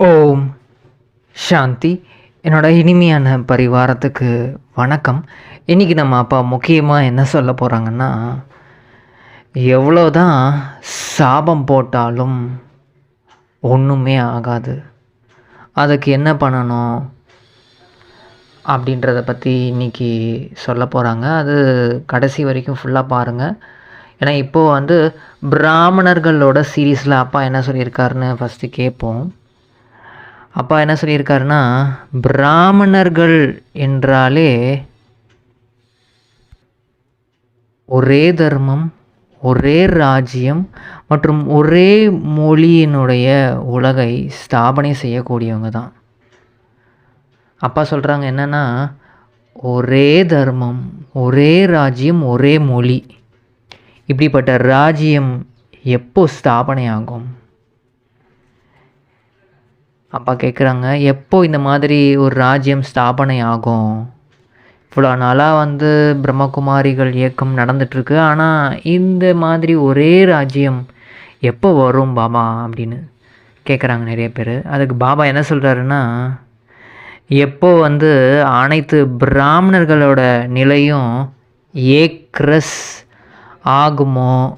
ஓம் சாந்தி. என்னோட இனிமையான பரிவாரத்துக்கு வணக்கம். இன்றைக்கி நம்ம அப்பா முக்கியமாக என்ன சொல்ல போகிறாங்கன்னா எவ்வளோதான் சாபம் போட்டாலும் ஒன்றுமே ஆகாது. அதுக்கு என்ன பண்ணணும் அப்படின்றத பற்றி இன்றைக்கி சொல்ல போகிறாங்க அது கடைசி வரைக்கும் ஃபுல்லாக பாருங்கள் ஏன்னா இப்போது வந்து பிராமணர்களோட சீரீஸில் அப்பா என்ன சொல்லியிருக்காருன்னு ஃபஸ்ட்டு கேட்போம் அப்பா என்ன சொல்லியிருக்காருன்னா பிராமணர்கள் என்றாலே ஒரே தர்மம் ஒரே ராஜ்யம் மற்றும் ஒரே மொழியினுடைய உலகை ஸ்தாபனை செய்யக்கூடியவங்க தான். அப்பா சொல்கிறாங்க என்னென்னா ஒரே தர்மம் ஒரே ராஜ்யம் ஒரே மொழி. இப்படிப்பட்ட ராஜ்யம் எப்போ ஸ்தாபனை ஆகும் அப்பா கேட்குறாங்க எப்போ இந்த மாதிரி ஒரு ராஜ்யம் ஸ்தாபனை ஆகும் இவ்வளோ நாளாக வந்து பிரம்மகுமாரிகள் இயக்கம் நடந்துட்டுருக்கு ஆனால் இந்த மாதிரி ஒரே ராஜ்யம் எப்போ வரும் பாபா அப்படின்னு கேட்குறாங்க நிறைய பேர். அதுக்கு பாபா என்ன சொல்கிறாருன்னா எப்போ வந்து அனைத்து பிராமணர்களோட நிலையும் ஏக்ரஸ் ஆகுமோ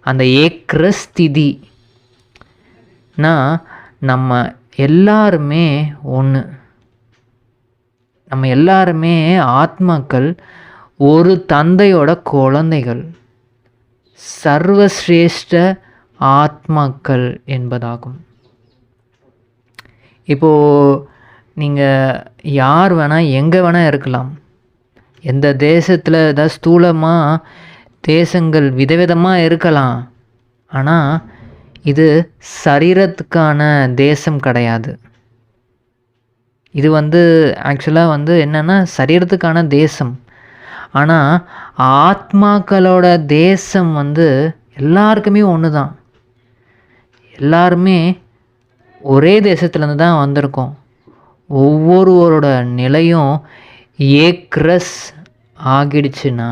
அந்த ஏக்ரஸ் திதினா நம்ம எல்லாருமே ஒன்று நம்ம எல்லாருமே ஆத்மாக்கள் ஒரு தந்தையோட குழந்தைகள். சர்வசிரேஷ்ட ஆத்மாக்கள் என்பதாகும். இப்போது நீங்கள் யார் வேணால் எங்கே வேணால் இருக்கலாம். எந்த தேசத்தில் ஏதாவது ஸ்தூலமாக தேசங்கள் விதவிதமாக இருக்கலாம். ஆனால் இது சரீரத்துக்கான தேசம் கிடையாது. இது வந்து ஆக்சுவலாக வந்து என்னென்னா சரீரத்துக்கான தேசம். ஆனால் ஆத்மாக்களோட தேசம் வந்து எல்லாருக்குமே ஒன்று தான் எல்லாருமே ஒரே தேசத்துலேருந்து தான் வந்திருக்கோம். ஒவ்வொருவரோட நிலையும் ஏக்ரஸ் ஆகிடுச்சுன்னா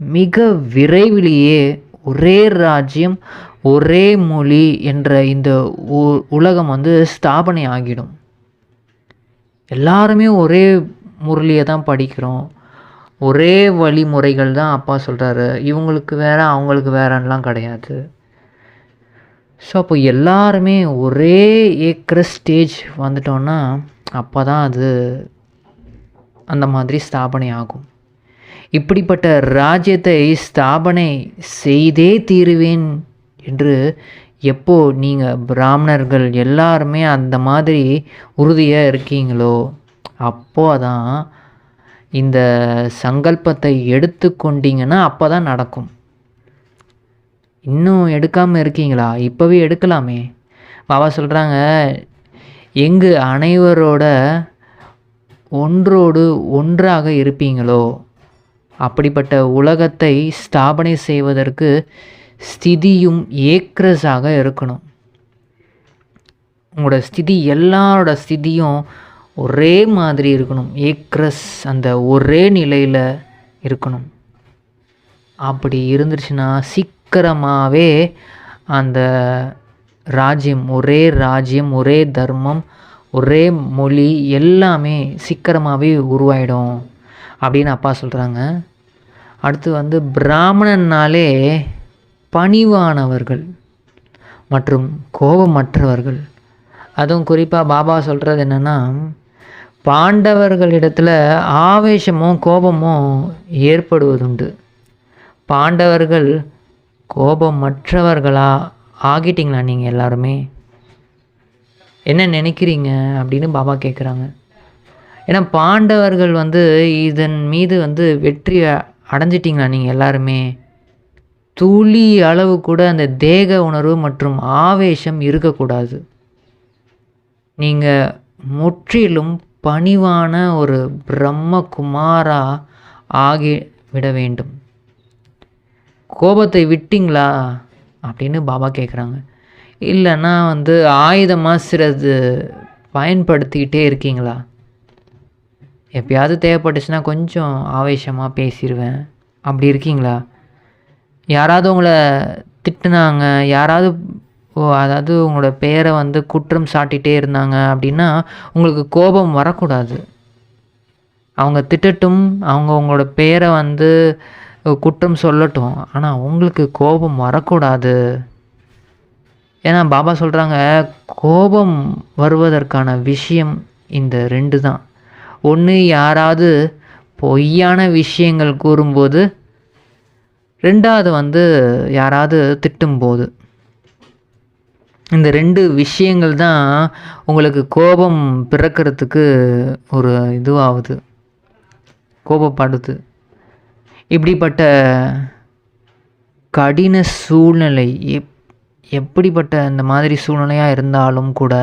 மிக விரைவிலேயே ஒரே ராஜ்யம் ஒரே மொழி என்ற இந்த உ- உலகம் வந்து ஸ்தாபனை ஆகிடும். எல்லாருமே ஒரே முரளியை தான் படிக்கிறோம். ஒரே வழிமுறைகள் தான் அப்பா சொல்கிறாரு இவங்களுக்கு வேறு அவங்களுக்கு வேறலாம் கிடையாது. ஸோ அப்போ எல்லாருமே ஒரே ஏக்கர் ஸ்டேஜ் வந்துட்டோன்னா அப்போ தான் அது அந்த மாதிரி ஸ்தாபனை ஆகும். இப்படிப்பட்ட ராஜ்யத்தை ஸ்தாபனை செய்தே தீருவேன் என்று எப்போ நீங்கள் பிராமணர்கள் எல்லாருமே அந்த மாதிரி உறுதியாக இருக்கீங்களோ அப்போ தான் இந்த சங்கல்பத்தை எடுத்து கொண்டீங்கன்னா அப்போ தான் நடக்கும். இன்னும் எடுக்காமல் இருக்கீங்களா? இப்போவே எடுக்கலாமே. பாபா சொல்கிறாங்க எங்கு அனைவரோட ஒன்றோடு ஒன்றாக இருப்பீங்களோ அப்படிப்பட்ட உலகத்தை ஸ்தாபனை செய்வதற்கு ஸ்திதியும் ஏக்ரஸாக இருக்கணும். உங்களோட ஸ்திதி எல்லாரோட ஸ்திதியும் ஒரே மாதிரி இருக்கணும். ஏக்ரஸ் அந்த ஒரே நிலையில் இருக்கணும். அப்படி இருந்துருச்சுன்னா சீக்கிரமாகவே அந்த ராஜ்யம் ஒரே ராஜ்யம் ஒரே தர்மம் ஒரே மொழி எல்லாமே சீக்கிரமாகவே உருவாயிடும் அப்படின்னு அப்பா சொல்கிறாங்க அடுத்து வந்து பிராமணன்னாலே பணிவானவர்கள் மற்றும் கோபமற்றவர்கள். அதுவும் குறிப்பாக பாபா சொல்கிறது என்னென்னா பாண்டவர்களிடத்தில் ஆவேசமும் கோபமும் ஏற்படுவதுண்டு. பாண்டவர்கள் கோபமற்றவர்களாக ஆகிட்டீங்களா நீங்கள் எல்லாருமே? என்ன நினைக்கிறீங்க அப்படின்னு பாபா கேட்குறாங்க ஏன்னா பாண்டவர்கள் வந்து இதன் மீது வந்து வெற்றி அடைஞ்சிட்டிங்களா நீங்கள் எல்லாருமே? துளி அளவு கூட அந்த தேக உணர்வு மற்றும் ஆவேசம் இருக்கக்கூடாது. நீங்கள் முற்றிலும் பணிவான ஒரு பிரம்ம குமாரா ஆகி விட வேண்டும். கோபத்தை விட்டிங்களா? அப்படின்னு பாபா கேட்குறாங்க இல்லைன்னா வந்து ஆயுதமாக சிறது பயன்படுத்திக்கிட்டே இருக்கீங்களா? எப்பயாவது தேவைப்பட்டுச்சுன்னா கொஞ்சம் ஆவேசமாக பேசிடுவேன் அப்படி இருக்கீங்களா? யாராவது உங்களை திட்டுனாங்க யாராவது ஓ அதாவது உங்களோட பேரை வந்து குற்றம் சாட்டிகிட்டே இருந்தாங்க அப்படின்னா உங்களுக்கு கோபம் வரக்கூடாது. அவங்க திட்டட்டும் அவங்க உங்களோட பேரை வந்து குற்றம் சொல்லட்டும் ஆனால் உங்களுக்கு கோபம் வரக்கூடாது. ஏன்னா பாபா சொல்கிறாங்க கோபம் வருவதற்கான விஷயம் இந்த ரெண்டு தான். ஒன்று யாராவது பொய்யான விஷயங்கள் கூறும்போது ரெண்டாவது வந்து யாராவது திட்டும்போது. இந்த ரெண்டு விஷயங்கள் தான் உங்களுக்கு கோபம் பிறக்கிறதுக்கு ஒரு இதுவாகுது. கோபப்படுது. இப்படிப்பட்ட கடின சூழ்நிலை எப் எப்படிப்பட்ட இந்த மாதிரி சூழ்நிலையாக இருந்தாலும் கூட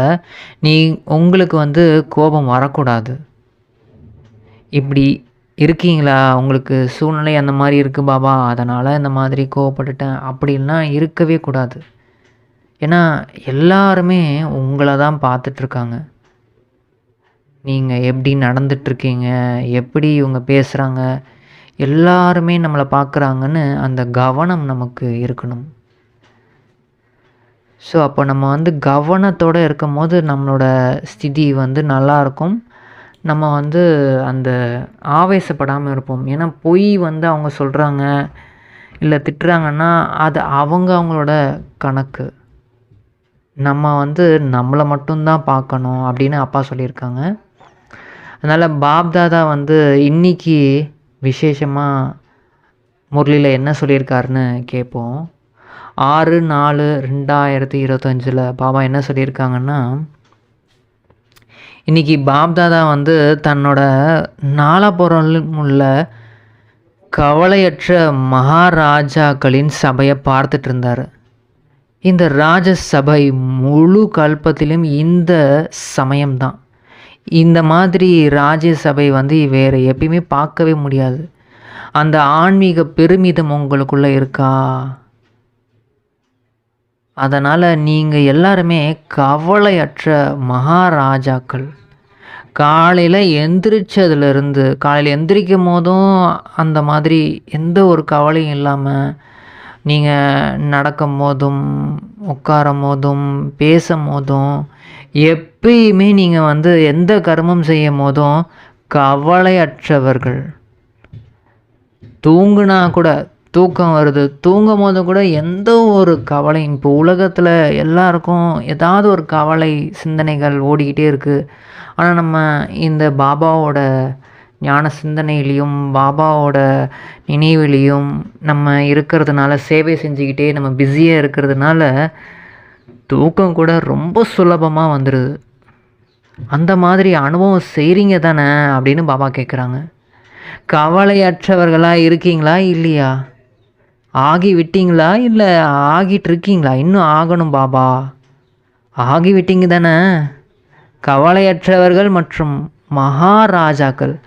நீ உங்களுக்கு வந்து கோபம் வரக்கூடாது. இப்படி இருக்கீங்களா? உங்களுக்கு சூழ்நிலை அந்த மாதிரி இருக்குது பாபா. அதனால் இந்த மாதிரி கோவப்பட்டுட்டேன். அப்படின்லாம் இருக்கவே கூடாது. ஏன்னா எல்லாருமே உங்களை தான் பார்த்துட்ருக்காங்க. நீங்கள் எப்படி நடந்துட்டுருக்கீங்க எப்படி இவங்க பேசுகிறாங்க எல்லாருமே நம்மளை பார்க்குறாங்கன்னு அந்த கவனம் நமக்கு இருக்கணும். ஸோ அப்போ நம்ம வந்து கவனத்தோடு இருக்கும் போது நம்மளோட ஸ்திதி வந்து நல்லாயிருக்கும் நம்ம வந்து அந்த ஆவேசப்படாமல் இருப்போம். ஏன்னா பொய் வந்து அவங்க சொல்கிறாங்க இல்லை திட்டுறாங்கன்னா அது அவங்க அவங்களோட கணக்கு. நம்ம வந்து நம்மளை மட்டும்தான் பார்க்கணும் அப்படின்னு அப்பா சொல்லியிருக்காங்க. அதனால் பாப்தாதா வந்து இன்னைக்கு விசேஷமாக முரளியில் என்ன சொல்லியிருக்காருன்னு கேட்போம் ஆறு நாலு ரெண்டாயிரத்தி இருபத்தஞ்சில் பாபா என்ன சொல்லியிருக்காங்கன்னா இன்றைக்கி பாப்தாதா வந்து தன்னோட நாலாபுரம் உள்ள கவலையற்ற மகாராஜாக்களின் சபையை பார்த்துட்டு இருந்தார். இந்த ராஜசபை முழு கல்பத்திலும் இந்த சமயம்தான். இந்த மாதிரி ராஜ்யசபை வந்து வேறு எப்பயுமே பார்க்கவே முடியாது. அந்த ஆன்மீக பெருமிதம் உங்களுக்குள்ளே இருக்கா? அதனால் நீங்கள் எல்லாருமே கவலையற்ற மகாராஜாக்கள். காலையில் எந்திரிச்சதுலேருந்து காலையில் எந்திரிக்கும் போதும் அந்த மாதிரி எந்த ஒரு கவலையும் இல்லாமல் நீங்கள் நடக்கும் போதும் உட்காரும் போதும் பேசும் போதும் எப்பயுமே நீங்கள் வந்து எந்த கர்மம் செய்யும் போதும் கவலையற்றவர்கள். தூங்குனா கூட தூக்கம் வருது. தூங்கும் போது கூட எந்த ஒரு கவலையும் இப்போ உலகத்தில் எல்லாருக்கும் ஏதாவது ஒரு கவலை சிந்தனைகள் ஓடிக்கிட்டே இருக்குது ஆனால் நம்ம இந்த பாபாவோட ஞான சிந்தனையிலையும் பாபாவோட நினைவிலையும் நம்ம இருக்கிறதுனால சேவை செஞ்சுக்கிட்டே நம்ம பிஸியாக இருக்கிறதுனால தூக்கம் கூட ரொம்ப சுலபமாக வந்துடுது அந்த மாதிரி அனுபவம் செய்கிறீங்க தானே அப்படின்னு பாபா கேட்குறாங்க கவலையற்றவர்களாக இருக்கீங்களா இல்லையா? ஆகிவிட்டீங்களா இல்லை ஆகிட்டு இருக்கீங்களா இன்னும் ஆகணும் பாபா. ஆகிவிட்டீங்க தானே? கவலையற்றவர்கள் மற்றும் மகாராஜாக்கள்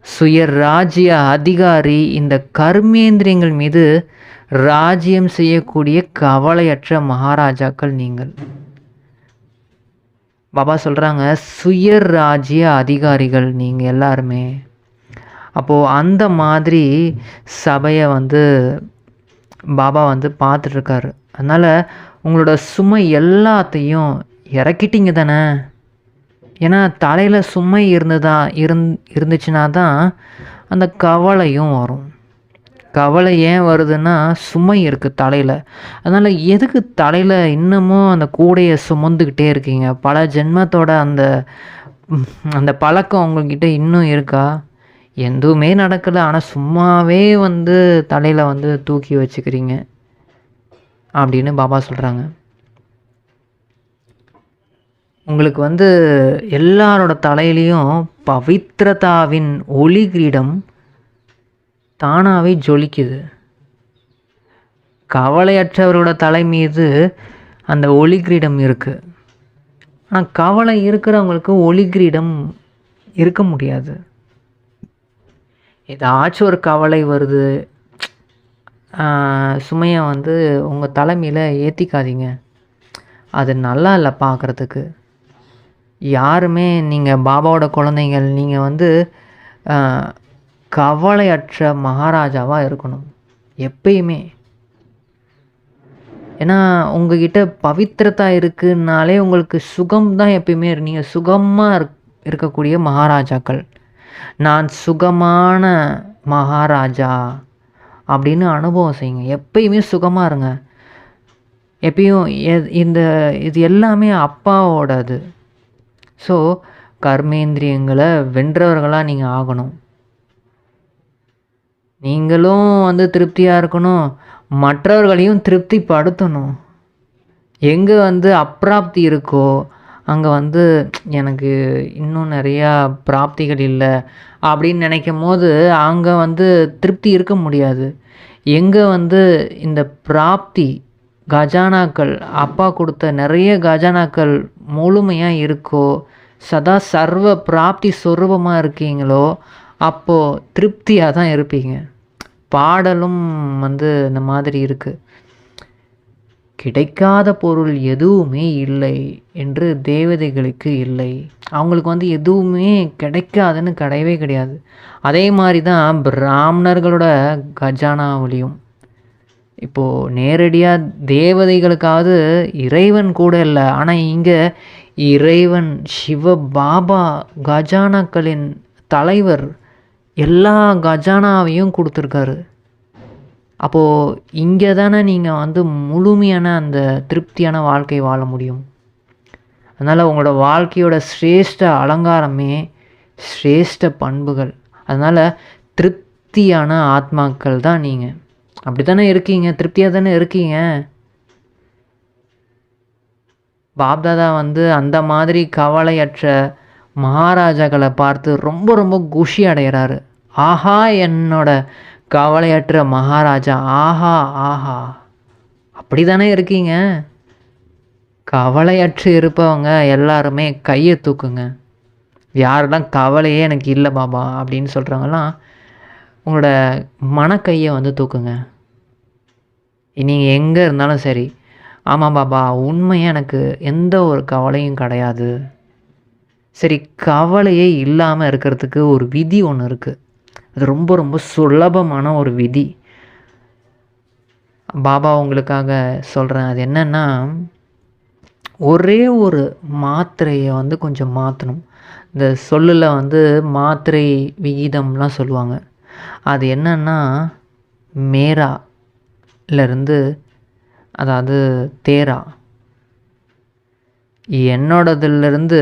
சுய ராஜ்ய அதிகாரி இந்த கர்மேந்திரியங்கள் மீது ராஜ்யம் செய்யக்கூடிய கவலையற்ற மகாராஜாக்கள் நீங்கள். பாபா சொல்கிறாங்க சுய ராஜ்ய அதிகாரிகள் நீங்கள் எல்லாருமே. அப்போது அந்த மாதிரி சபையை வந்து பாபா வந்து பார்த்துட்ருக்காரு. அதனால் உங்களோட சுமை எல்லாத்தையும் இறக்கிட்டீங்க தானே? ஏன்னா தலையில் சுமை இருந்ததா இருந் இருந்துச்சுன்னா தான் அந்த கவலையும் வரும். கவலை ஏன் வருதுன்னா சுமை இருக்குது தலையில். அதனால் எதுக்கு தலையில் இன்னமும் அந்த கூடையை சுமந்துக்கிட்டே இருக்கீங்க? பல ஜென்மத்தோட அந்த அந்த பழக்கம் உங்கள்கிட்ட இன்னும் இருக்கா? எதுவுமே நடக்கலை. ஆனால் சும்மாவே வந்து தலையில் வந்து தூக்கி வச்சுக்கிறீங்க அப்படின்னு பாபா சொல்கிறாங்க உங்களுக்கு வந்து எல்லாரோட தலையிலையும் பவித்ரதாவின் ஒளி கிரீடம் தானாகவே ஜொலிக்குது. கவலையற்றவரோட தலை மீது அந்த ஒளி கிரீடம் இருக்குது ஆனால் கவலை இருக்கிறவங்களுக்கு ஒளி கிரீடம் இருக்க முடியாது. ஏதாச்சும் ஒரு கவலை வருது சுமையை வந்து உங்கள் தலைமையில் ஏற்றிக்காதீங்க அது நல்லா இல்லை பார்க்குறதுக்கு யாருமே நீங்கள் பாபாவோட குழந்தைங்கள் நீங்கள் வந்து கவலையற்ற மகாராஜாவாக இருக்கணும். எப்பயுமே. ஏன்னா உங்ககிட்ட பவித்திரத்தா இருக்குன்னாலே உங்களுக்கு சுகம் தான் எப்பயுமே நீங்கள் சுகமாக இருக் இருக்கக்கூடிய மகாராஜாக்கள். நான் சுகமான மகாராஜா அப்படின்னு அனுபவம் செய்யுங்க. எப்பயுமே சுகமாக இருங்க. எப்பயும் இந்த இது எல்லாமே அப்பாவோடது. ஸோ கர்மேந்திரியங்களை வென்றவர்களாக நீங்கள் ஆகணும். நீங்களும் வந்து திருப்தியாக இருக்கணும். மற்றவர்களையும் திருப்திப்படுத்தணும். எங்கே வந்து அப்ராப்தி இருக்கோ அங்கே வந்து எனக்கு இன்னும் நிறையா பிராப்திகள் இல்லை அப்படின்னு நினைக்கும் போது அங்கே வந்து திருப்தி இருக்க முடியாது. எங்கே வந்து இந்த பிராப்தி கஜானாக்கள் அப்பா கொடுத்த நிறைய கஜானாக்கள் முழுமையாக இருக்கோ சதா சர்வ பிராப்தி சொரூபமாக இருக்கீங்களோ அப்போது திருப்தியாக தான் இருப்பீங்க. பாடலும் வந்து இந்த மாதிரி இருக்குது கிடைக்காத பொருள் எதுவுமே இல்லை என்று தேவதைகளுக்கு இல்லை. அவங்களுக்கு வந்து எதுவுமே கிடைக்காதுன்னு கிடையவே கிடையாது. அதே மாதிரி தான் பிராமணர்களோட கஜானாவிலையும் இப்போது நேரடியாக தேவதைகளுக்காவது இறைவன் கூட இல்லை. ஆனால் இங்கே இறைவன் சிவ பாபா கஜானாக்களின் தலைவர் எல்லா கஜானாவையும் கொடுத்துருக்காரு. அப்போது இங்கே தானே நீங்கள் வந்து முழுமையான அந்த திருப்தியான வாழ்க்கை வாழ முடியும். அதனால் உங்களோட வாழ்க்கையோட சிரேஷ்ட அலங்காரமே சிரேஷ்ட பண்புகள். அதனால் திருப்தியான ஆத்மாக்கள் தான் நீங்கள் அப்படி தானே இருக்கீங்க? திருப்தியாக தானே இருக்கீங்க? பாப்தாதா வந்து அந்த மாதிரி கவலையற்ற மகாராஜாக்களை பார்த்து ரொம்ப ரொம்ப குஷி அடைகிறாரு. ஆஹா என்னோட கவலையற்ற மகாராஜா. ஆஹா ஆஹா. அப்படி தானே இருக்கீங்க? கவலையற்று இருப்பவங்க எல்லாருமே கையை தூக்குங்க. யாரெல்லாம் கவலையே எனக்கு இல்லை பாபா அப்படின்னு சொல்கிறவங்கலாம் உங்களோட மனக்கையை வந்து தூக்குங்க. நீங்கள் எங்கே இருந்தாலும் சரி. ஆமாம் பாபா உண்மையாக எனக்கு எந்த ஒரு கவலையும் கிடையாது. சரி கவலையே இல்லாமல் இருக்கிறதுக்கு ஒரு விதி ஒன்று இருக்குது அது ரொம்ப ரொம்ப சுலபமான ஒரு விதி. பாபா உங்களுக்காக சொல்கிறேன் அது என்னென்னா ஒரே ஒரு மாத்திரையை வந்து கொஞ்சம் மாற்றணும் இந்த சொல்லில் வந்து மாத்திரை விகிதம்லாம் சொல்லுவாங்க. அது என்னென்னா மேராலேருந்து அதாவது தேரா. என்னோடதுலேருந்து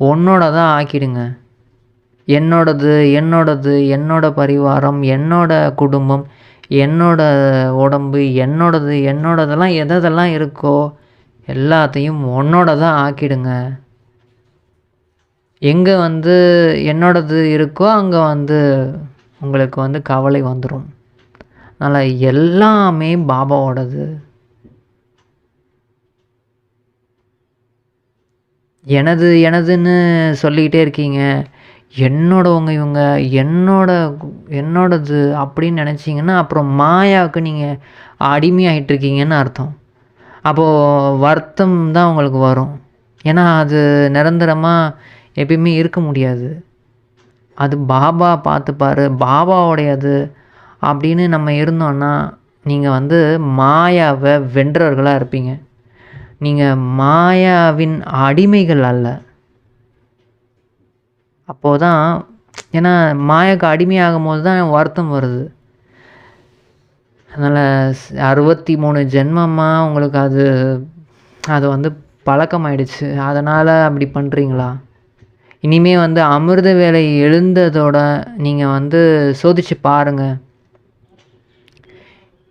உன்னோடதாக ஆக்கிடுங்க. என்னோடது என்னோடது என்னோட பரிவாரம் என்னோட குடும்பம் என்னோட உடம்பு என்னோடது என்னோடதெல்லாம் எதெல்லாம் இருக்கோ எல்லாத்தையும் உன்னோட தான் ஆக்கிடுங்க. எங்கே வந்து என்னோடது இருக்கோ அங்கே வந்து உங்களுக்கு வந்து கவலை வந்துடும் அதனால் எல்லாமே பாபாவோடது. எனது எனதுன்னு சொல்லிக்கிட்டே இருக்கீங்க. என்னோடவங்க இவங்க என்னோட என்னோடது அப்படின்னு நினச்சிங்கன்னா அப்புறம் மாயாவுக்கு நீங்கள் அடிமையாயிட்டு இருக்கீங்கன்னு அர்த்தம். அப்போது வருத்தம் தான் உங்களுக்கு வரும். ஏன்னா அது நிரந்தரமாக எப்பயுமே இருக்க முடியாது. அது பாபா பார்த்துப்பாரு பாபாவோடையது அப்படின்னு நம்ம இருந்தோன்னா நீங்கள் வந்து மாயாவை வென்றவர்களாக இருப்பீங்க. நீங்கள் மாயாவின் அடிமைகள் அல்ல. அப்போது தான் ஏன்னா மாயாவுக்கு அடிமையாகும் போது தான் வருத்தம் வருது. அதனால் அறுபத்தி மூணு ஜென்மமாக உங்களுக்கு அது அது வந்து பழக்கமாயிடுச்சு. அதனால் அப்படி பண்ணுறீங்களா இனிமே வந்து அமிர்த வேலை எழுந்ததோட நீங்கள் வந்து சோதிச்சு பாருங்கள்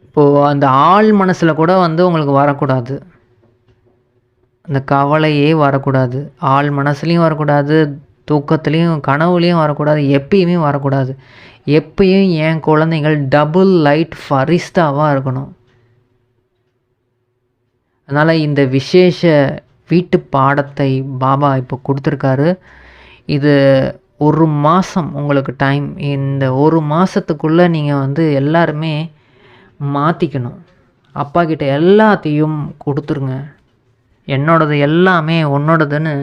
இப்போது அந்த ஆள் மனசில் கூட வந்து உங்களுக்கு வரக்கூடாது. அந்த கவலையே வரக்கூடாது. ஆள் மனசுலேயும் வரக்கூடாது. தூக்கத்துலேயும் கனவுலேயும் வரக்கூடாது எப்பயுமே வரக்கூடாது. எப்பயும் என் குழந்தைகள் டபுள் லைட் ஃபரிஸ்தாவாக இருக்கணும். அதனால் இந்த விசேஷ வீட்டு பாடத்தை பாபா இப்போ கொடுத்துருக்காரு. இது ஒரு மாதம் உங்களுக்கு டைம் இந்த ஒரு மாதத்துக்குள்ளே நீங்கள் வந்து எல்லாருமே மாற்றிக்கணும் அப்பா கிட்ட எல்லாத்தையும் கொடுத்துருங்க. என்னோடது எல்லாமே உன்னோடதுன்னு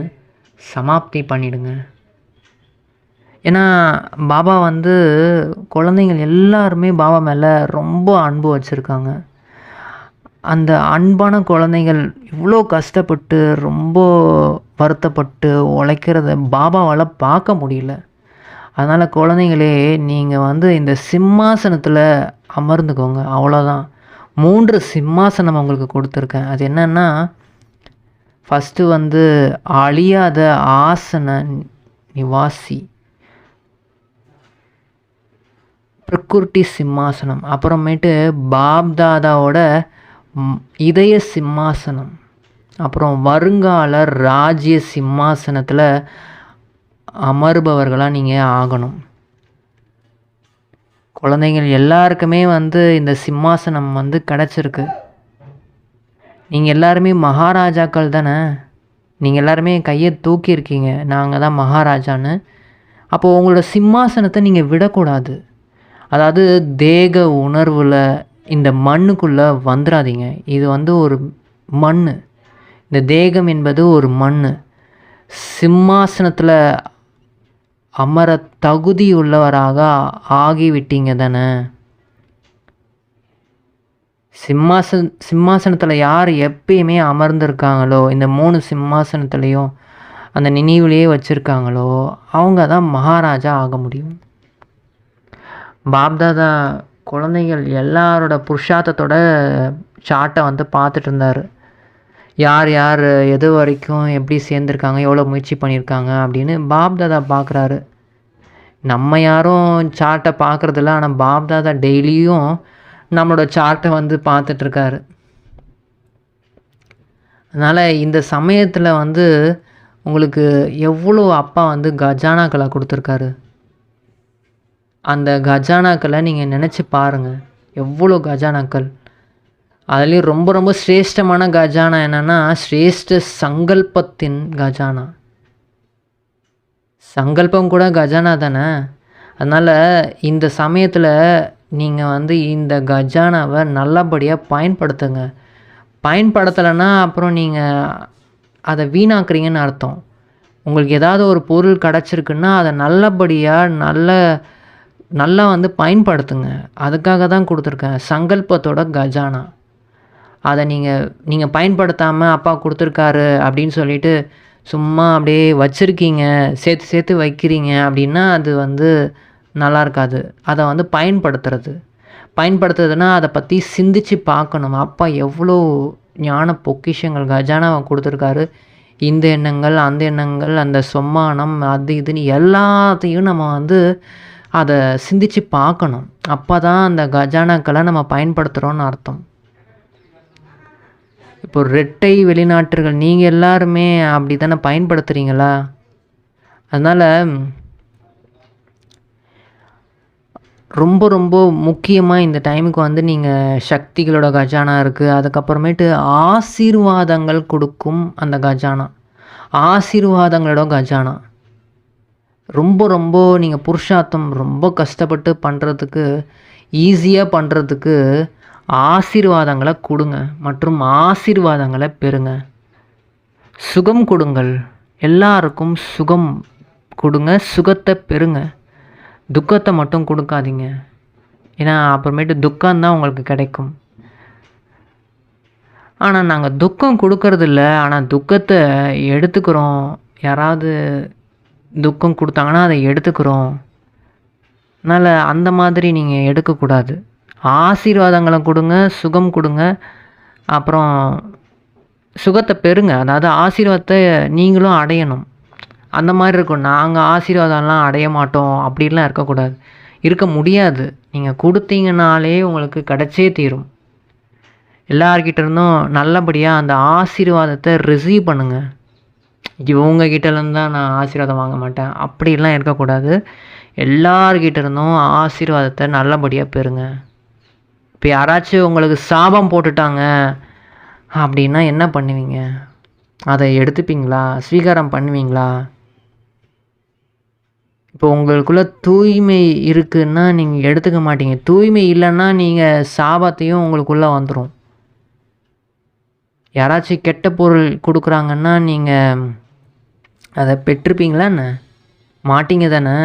சமாப்தி பண்ணிடுங்க. ஏன்னா பாபா வந்து குழந்தைங்கள் எல்லாருமே பாபா மேலே ரொம்ப அன்பு வச்சுருக்காங்க. அந்த அன்பான குழந்தைகள் இவ்வளோ கஷ்டப்பட்டு ரொம்ப வருத்தப்பட்டு உழைக்கிறத பாபாவால் பார்க்க முடியல. அதனால் குழந்தைங்களே நீங்கள் வந்து இந்த சிம்மாசனத்தில் அமர்ந்துக்கோங்க. அவ்வளோதான் மூன்று சிம்மாசனம் உங்களுக்கு கொடுத்துருக்கேன். அது என்னென்னா ஃபஸ்ட்டு வந்து அழியாத ஆசன நிவாசி. பிரகுர்டி சிம்மாசனம். அப்புறமேட்டு பாப்தாதாவோட இதய சிம்மாசனம். அப்புறம் வருங்கால ராஜ்ய சிம்மாசனத்தில் அமர்பவர்களாக நீங்கள் ஆகணும். குழந்தைங்கள் எல்லாருக்குமே வந்து இந்த சிம்மாசனம் வந்து கிடச்சிருக்கு. நீங்கள் எல்லாருமே மகாராஜாக்கள் தானே? நீங்கள் எல்லாருமே கையை தூக்கியிருக்கீங்க நாங்கள் தான் மகாராஜான்னு. அப்போது உங்களோட சிம்மாசனத்தை நீங்கள் விடக்கூடாது. அதாவது தேக உணர்வில் இந்த மண்ணுக்குள்ளே வந்துடாதீங்க இது வந்து ஒரு மண் இந்த தேகம் என்பது ஒரு மண் சிம்மாசனத்தில் அமர தகுதி உள்ளவராக ஆகிவிட்டீங்க தானே? சிம்மாசன் சிம்மாசனத்தில் யார் எப்பயுமே அமர்ந்திருக்காங்களோ இந்த மூணு சிம்மாசனத்துலேயும் அந்த நினைவுலேயே வச்சுருக்காங்களோ அவங்க தான் மகாராஜா ஆக முடியும். பாப்தாதா குழந்தைகள் எல்லாரோட புருஷார்த்தத்தோட சார்ட்டை வந்து பார்த்துட்டு இருந்தார் யார் யார் எது வரைக்கும் எப்படி சேர்ந்துருக்காங்க எவ்வளோ முயற்சி பண்ணியிருக்காங்க அப்படின்னு பாப்தாதா பார்க்குறாரு. நம்ம யாரும் சார்ட்டை பார்க்குறதில்ல ஆனால் பாப்தாதா டெய்லியும் நம்மளோட சார்ட்டை வந்து பார்த்துட்ருக்காரு. அதனால் இந்த சமயத்தில் வந்து உங்களுக்கு எவ்வளோ அப்பா வந்து கஜானாக்களை கொடுத்துருக்காரு? அந்த கஜானாக்களை நீங்கள் நினச்சி பாருங்கள் எவ்வளோ கஜானாக்கள்? அதுலேயும் ரொம்ப ரொம்ப சிரேஷ்டமான கஜானா என்னென்னா சிரேஷ்ட சங்கல்பத்தின் கஜானா. சங்கல்பம் கூட கஜானா தானே? அதனால் இந்த சமயத்தில் நீங்கள் வந்து இந்த கஜானாவை நல்லபடியாக பயன்படுத்துங்க. பயன்படுத்தலைன்னா அப்புறம் நீங்கள் அதை வீணாக்குறீங்கன்னு அர்த்தம். உங்களுக்கு ஏதாவது ஒரு பொருள் கிடச்சிருக்குன்னா அதை நல்லபடியாக நல்ல நல்லா வந்து பயன்படுத்துங்க. அதுக்காக தான் கொடுத்துருக்கேன். சங்கல்பத்தோட கஜானா. அதை நீங்கள் நீங்கள் பயன்படுத்தாமல் அப்பா கொடுத்துருக்காரு அப்படின்னு சொல்லிட்டு சும்மா அப்படியே வச்சுருக்கீங்க. சேர்த்து சேர்த்து வைக்கிறீங்க அப்படின்னா அது வந்து நல்லா இருக்காது அதை வந்து பயன்படுத்துறது. பயன்படுத்துறதுன்னா அதை பற்றி சிந்திச்சு பார்க்கணும். அப்பா எவ்வளோ ஞான பொக்கிஷங்கள் கஜானாவை கொடுத்துருக்காரு. இந்த எண்ணங்கள் அந்த எண்ணங்கள் அந்த சொம்மானம் அது இதுன்னு எல்லாத்தையும் நம்ம வந்து அதை சிந்திச்சு பார்க்கணும். அப்போ தான் அந்த கஜானாக்களை நம்ம பயன்படுத்துகிறோன்னு அர்த்தம். இப்போ ரெட்டை வெளிநாட்டுகள் நீங்கள் எல்லாருமே அப்படி தானே பயன்படுத்துகிறீங்களா அதனால் ரொம்ப ரொம்ப முக்கியமாக இந்த டைமுக்கு வந்து நீங்கள் சக்திகளோட கஜானா இருக்குது அதுக்கப்புறமேட்டு ஆசீர்வாதங்கள் கொடுக்கும் அந்த கஜானா. ஆசீர்வாதங்களோட கஜானா. ரொம்ப ரொம்ப நீங்கள் புருஷார்த்தம் ரொம்ப கஷ்டப்பட்டு பண்ணுறதுக்கு ஈஸியாக பண்ணுறதுக்கு ஆசீர்வாதங்களை கொடுங்க. மற்றும் ஆசீர்வாதங்களை பெறுங்க. சுகம் கொடுங்கள். எல்லாருக்கும் சுகம் கொடுங்க. சுகத்தை பெறுங்க. துக்கத்தை மட்டும் கொடுக்காதீங்க. ஏன்னா அப்புறமேட்டு துக்கம்தான் உங்களுக்கு கிடைக்கும். ஆனால் நாங்கள் துக்கம் கொடுக்கறதில்ல. ஆனால் துக்கத்தை எடுத்துக்கிறோம். யாராவது துக்கம் கொடுத்தாங்கன்னா அதை எடுத்துக்கிறோம். அதனால் அந்த மாதிரி நீங்கள் எடுக்கக்கூடாது. ஆசீர்வாதங்களை கொடுங்க சுகம் கொடுங்க. அப்புறம் சுகத்தை பெறுங்க. அதாவது ஆசீர்வாதத்தை நீங்களும் அடையணும். அந்த மாதிரி இருக்கும். நாங்கள் ஆசீர்வாதம்லாம் அடைய மாட்டோம். அப்படின்லாம் இருக்கக்கூடாது. இருக்க முடியாது. நீங்கள் கொடுத்தீங்கனாலே உங்களுக்கு கிடச்சே தீரும். எல்லார்கிட்ட இருந்தும் நல்லபடியாக அந்த ஆசீர்வாதத்தை ரிசீவ் பண்ணுங்கள் இவங்க கிட்டேருந்து தான் நான் ஆசீர்வாதம் வாங்க மாட்டேன். அப்படிலாம் இருக்கக்கூடாது. எல்லார்கிட்ட இருந்தும் ஆசீர்வாதத்தை நல்லபடியாக பெறுங்க. இப்போ யாராச்சும் உங்களுக்கு சாபம் போட்டுட்டாங்க அப்படின்னா என்ன பண்ணுவீங்க? அதை எடுத்துப்பீங்களா? ஸ்வீகாரம் பண்ணுவீங்களா? இப்போ உங்களுக்குள்ள தூய்மை இருக்குன்னா நீங்கள் எடுத்துக்க மாட்டீங்க. தூய்மை இல்லைன்னா நீங்கள் சாபத்தையும் உங்களுக்குள்ளே வந்துடும் யாராச்சும் கெட்ட பொருள் கொடுக்குறாங்கன்னா நீங்கள் அதை பெற்றிருப்பீங்களா என்ன? மாட்டிங்க தானே?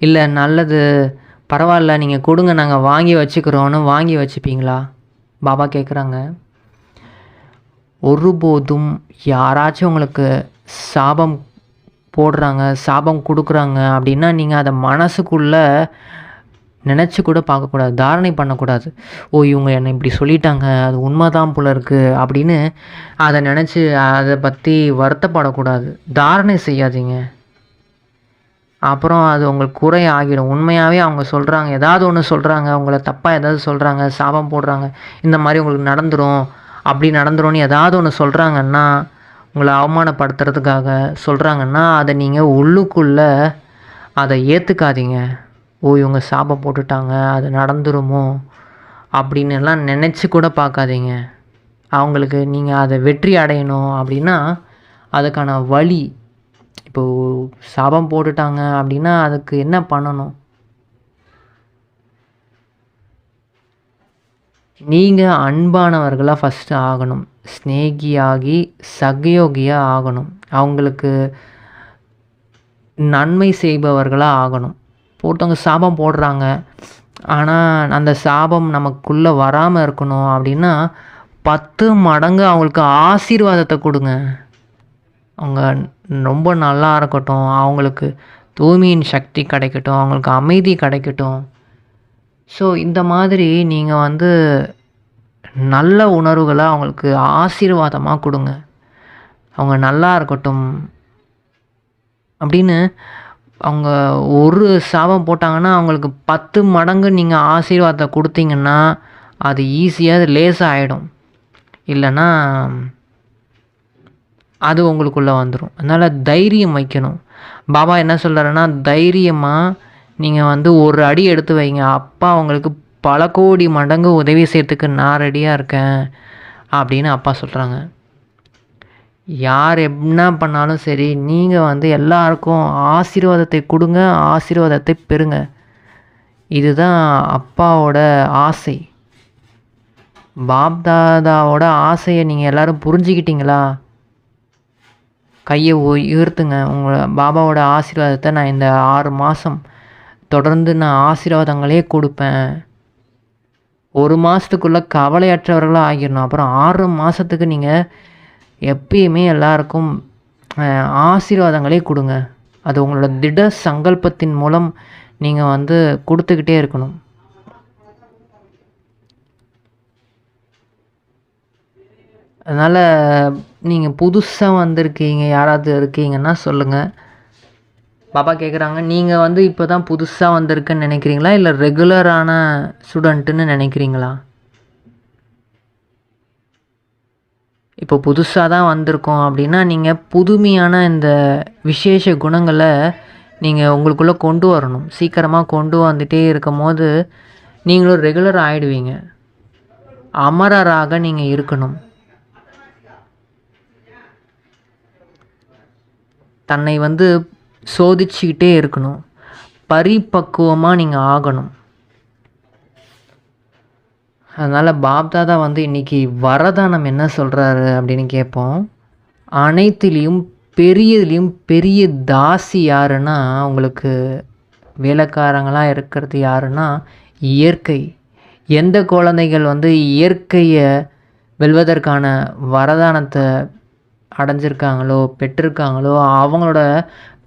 இல்லை நல்லது பரவாயில்ல நீங்கள் கொடுங்க நாங்கள் வாங்கி வச்சுக்கிறோன்னு வாங்கி வச்சுப்பீங்களா? பாபா கேட்குறாங்க ஒருபோதும் யாராச்சும் உங்களுக்கு சாபம் போடுறாங்க சாபம் கொடுக்குறாங்க அப்படின்னா நீங்கள் அதை மனசுக்குள்ளே நினச்சி கூட பார்க்கக்கூடாது தாரணை பண்ணக்கூடாது. ஓ இவங்க என்னை இப்படி சொல்லிட்டாங்க அது உண்மைதான் போல இருக்குது அப்படின்னு அதை நினச்சி அதை பற்றி வருத்தப்படக்கூடாது. தாரணை செய்யாதீங்க. அப்புறம் அது உங்களுக்கு குறை ஆகிடும். உண்மையாகவே அவங்க சொல்கிறாங்க ஏதாவது ஒன்று சொல்கிறாங்க உங்களை தப்பாக ஏதாவது சொல்கிறாங்க சாபம் போடுறாங்க இந்த மாதிரி உங்களுக்கு நடந்துடும் அப்படி நடந்துரும்னு ஏதாவது ஒன்று சொல்கிறாங்கன்னா உங்களை அவமானப்படுத்துறதுக்காக சொல்கிறாங்கன்னா அதை நீங்கள் உள்ளுக்குள்ளே அதை ஏற்றுக்காதீங்க ஓ இவங்க சாபம் போட்டுட்டாங்க அது நடந்துருமோ அப்படின்னு எல்லாம் நினச்சி கூட பார்க்காதீங்க. அவங்களுக்கு நீங்கள் அதை வெற்றி அடையணும் அப்படின்னா அதுக்கான வழி இப்போது சாபம் போட்டுட்டாங்க அப்படின்னா அதுக்கு என்ன பண்ணணும்? நீங்கள் அன்பானவர்களாக ஃபஸ்ட்டு ஆகணும். ஸ்நேகியாகி சகயோகியாக ஆகணும். அவங்களுக்கு நன்மை செய்பவர்களாக ஆகணும். ஒருத்தவங்க சாபம் போடுறாங்க. ஆனால் அந்த சாபம் நமக்குள்ளே வராமல் இருக்கணும் அப்படின்னா பத்து மடங்கு அவங்களுக்கு ஆசீர்வாதத்தை கொடுங்க. அவங்க ரொம்ப நல்லா இருக்கட்டும். அவங்களுக்கு தூய்மையின் சக்தி கிடைக்கட்டும். அவங்களுக்கு அமைதி கிடைக்கட்டும். ஸோ இந்த மாதிரி நீங்கள் வந்து நல்ல உணர்வுகளை அவங்களுக்கு ஆசீர்வாதமாக கொடுங்க. அவங்க நல்லா இருக்கட்டும். அப்படின்னு அவங்க ஒரு சாபம் போட்டாங்கன்னா அவங்களுக்கு பத்து மடங்கு நீங்கள் ஆசீர்வாதத்தை கொடுத்தீங்கன்னா அது ஈஸியாக லேசாக ஆகிடும் இல்லைன்னா அது உங்களுக்குள்ளே வந்துடும் அதனால் தைரியம் வைக்கணும். பாபா என்ன சொல்கிறாருன்னா தைரியமாக நீங்கள் வந்து ஒரு அடி எடுத்து வைங்க. அப்பா அவங்களுக்கு பல கோடி மடங்கு உதவி செய்யறதுக்கு நான் ரெடியாக இருக்கேன் அப்படின்னு அப்பா சொல்கிறாங்க யார் என்ன பண்ணாலும் சரி நீங்கள் வந்து எல்லாருக்கும் ஆசீர்வாதத்தை கொடுங்க ஆசீர்வாதத்தை பெறுங்க. இதுதான் அப்பாவோட ஆசை. பாப்தாதாவோட ஆசையை நீங்கள் எல்லோரும் புரிஞ்சுக்கிட்டீங்களா? கையை உயர்த்துங்க. உங்களை பாபாவோட ஆசீர்வாதத்தை நான் இந்த ஆறு மாதம் தொடர்ந்து நான் ஆசீர்வாதங்களே கொடுப்பேன். ஒரு மாதத்துக்குள்ளே கவலையற்றவர்களாக ஆகிடணும். அப்புறம் ஆறு மாதத்துக்கு நீங்கள் எப்பயுமே எல்லாருக்கும் ஆசீர்வாதங்களே கொடுங்க. அது உங்களோட திட சங்கல்பத்தின் மூலம் நீங்கள் வந்து கொடுத்துக்கிட்டே இருக்கணும். அதனால் நீங்கள் புதுசாக வந்திருக்கீங்க யாராவது இருக்கீங்கன்னா சொல்லுங்கள் பாப்பா கேட்குறாங்க நீங்கள் வந்து இப்போ தான் புதுசாக வந்திருக்குன்னு நினைக்கிறீங்களா? இல்லை ரெகுலரான ஸ்டூடெண்ட்டுன்னு நினைக்கிறீங்களா? இப்போ புதுசாக தான் வந்திருக்கோம் அப்படின்னா நீங்கள் புதுமையான இந்த விசேஷ குணங்களை நீங்கள் உங்களுக்குள்ளே கொண்டு வரணும். சீக்கிரமாக கொண்டு வந்துகிட்டே இருக்கும் போது நீங்களும் ரெகுலர் ஆகிடுவீங்க அமரராக நீங்கள் இருக்கணும். தன்னை வந்து சோதிச்சுக்கிட்டே இருக்கணும். பரிபக்குவமாக நீங்கள் ஆகணும். அதனால் பாப்தாதா வந்து இன்றைக்கி வரதானம் என்ன சொல்கிறாரு அப்படின்னு கேட்போம் அனைத்துலேயும் பெரியதுலேயும் பெரிய தாசி யாருன்னா உங்களுக்கு வேலைக்காரங்களாக இருக்கிறது யாருன்னா இயற்கை. எந்த குழந்தைகள் வந்து இயற்கையை வெல்வதற்கான வரதானத்தை அடைஞ்சிருக்காங்களோ பெற்றிருக்காங்களோ அவங்களோட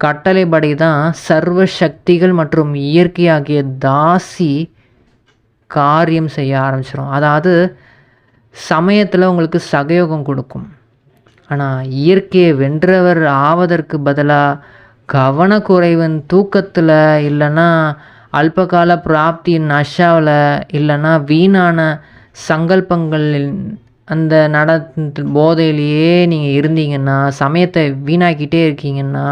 கட்டளைப்படி தான் சர்வ சக்திகள் மற்றும் இயற்கையாகிய தாசி காரியம் செய்ய ஆரம்பிச்சிடும் அதாவது சமயத்தில் உங்களுக்கு சகயோகம் கொடுக்கும். ஆனால் இயற்கையை வென்றவர் ஆவதற்கு பதிலாக கவனக்குறைவன் தூக்கத்தில் இல்லைன்னா அல்பகால பிராப்தியின் நஷாவில் இல்லைன்னா வீணான சங்கல்பங்களின் அந்த நட போதையிலேயே நீங்கள் இருந்தீங்கன்னா சமயத்தை வீணாக்கிட்டே இருக்கீங்கன்னா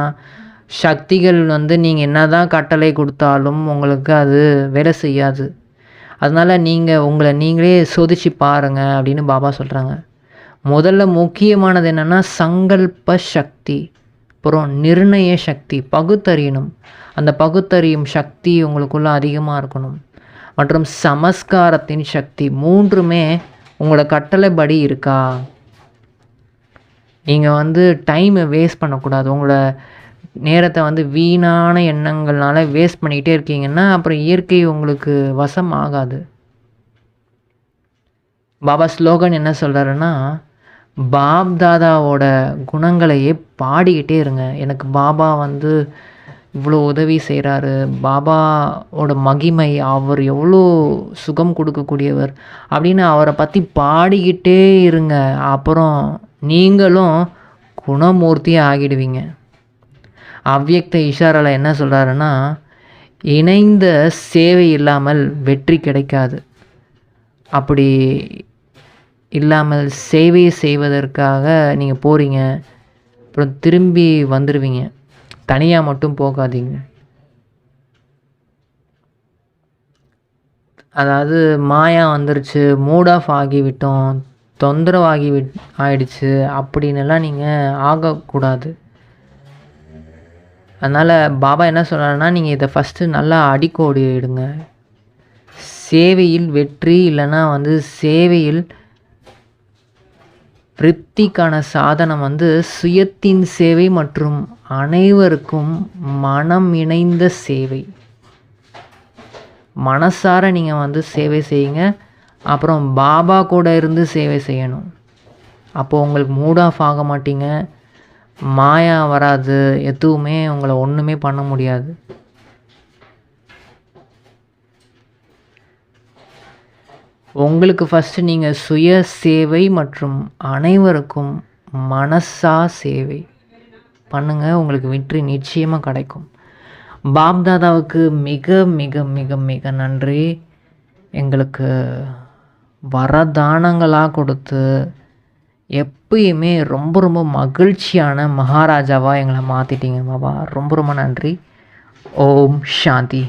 சக்திகள் வந்து நீங்கள் என்ன தான் கட்டளை கொடுத்தாலும் உங்களுக்கு அது வேலை செய்யாது. அதனால் நீங்கள் உங்களை நீங்களே சோதிச்சு பாருங்கள் அப்படின்னு பாபா சொல்கிறாங்க முதல்ல முக்கியமானது என்னென்னா சங்கல்ப சக்தி. அப்புறம் நிர்ணய சக்தி பகுத்தறியணும். அந்த பகுத்தறியும் சக்தி உங்களுக்குள்ளே அதிகமாக இருக்கணும். மற்றும் சமஸ்காரத்தின் சக்தி மூன்றுமே உங்களோட கட்டளைப்படி இருக்கா? நீங்கள் வந்து டைமை வேஸ்ட் பண்ணக்கூடாது. உங்களோட நேரத்தை வந்து வீணான எண்ணங்கள்னால வேஸ்ட் பண்ணிக்கிட்டே இருக்கீங்கன்னா அப்புறம் இயற்கை உங்களுக்கு வசம் ஆகாது பாபா ஸ்லோகன் என்ன சொல்கிறாருன்னா பாப் தாதாவோட குணங்களையே பாடிக்கிட்டே இருங்க. எனக்கு பாபா வந்து இவ்வளோ உதவி செய்கிறாரு பாபாவோட மகிமை அவர் எவ்வளோ சுகம் கொடுக்கக்கூடியவர் அப்படின்னு அவரை பற்றி பாடிக்கிட்டே இருங்க. அப்புறம் நீங்களும் குணமூர்த்தியாக ஆகிடுவீங்க. அவ்வியக்த இஷாரால என்ன சொல்கிறாருன்னா இணைந்த சேவை இல்லாமல் வெற்றி கிடைக்காது. அப்படி இல்லாமல் சேவை செய்வதற்காக நீங்கள் போகிறீங்க அப்புறம் திரும்பி வந்துடுவீங்க தனியாக மட்டும் போகாதீங்க. அதாவது மாயா வந்துருச்சு மூட் ஆஃப் ஆகிவிட்டோம் தொந்தரவாகி விட் ஆயிடுச்சு அப்படின்னுலாம் நீங்கள் ஆகக்கூடாது. அதனால் பாபா என்ன சொல்கிறாருன்னா நீங்கள் இதை ஃபஸ்ட்டு நல்லா அடிக்கோடி இடுங்க சேவையில் வெற்றி இல்லைன்னா வந்து சேவையில் விருத்திக்கான சாதனம் வந்து சுயத்தின் சேவை மற்றும் அனைவருக்கும் மனம் இணைந்த சேவை. மனசார நீங்கள் வந்து சேவை செய்யுங்க. அப்புறம் பாபா கூட இருந்து சேவை செய்யணும். அப்போது உங்களுக்கு மூட் ஆஃப் ஆக மாட்டீங்க. மாயா வராது. எதுவுமே உங்களை ஒன்றுமே பண்ண முடியாது. உங்களுக்கு ஃபஸ்ட்டு நீங்கள் சுய சேவை மற்றும் அனைவருக்கும் மனசா சேவை பண்ணுங்கள் உங்களுக்கு வெற்றி நிச்சயமாக கிடைக்கும். பாப்தாதாவுக்கு மிக மிக மிக மிக நன்றி. எங்களுக்கு வரதானங்களாக கொடுத்து எப்பயுமே ரொம்ப ரொம்ப மகிழ்ச்சியான மகாராஜாவாக எங்களை மாற்றிட்டீங்க பாபா ரொம்ப ரொம்ப நன்றி. ஓம் சாந்தி.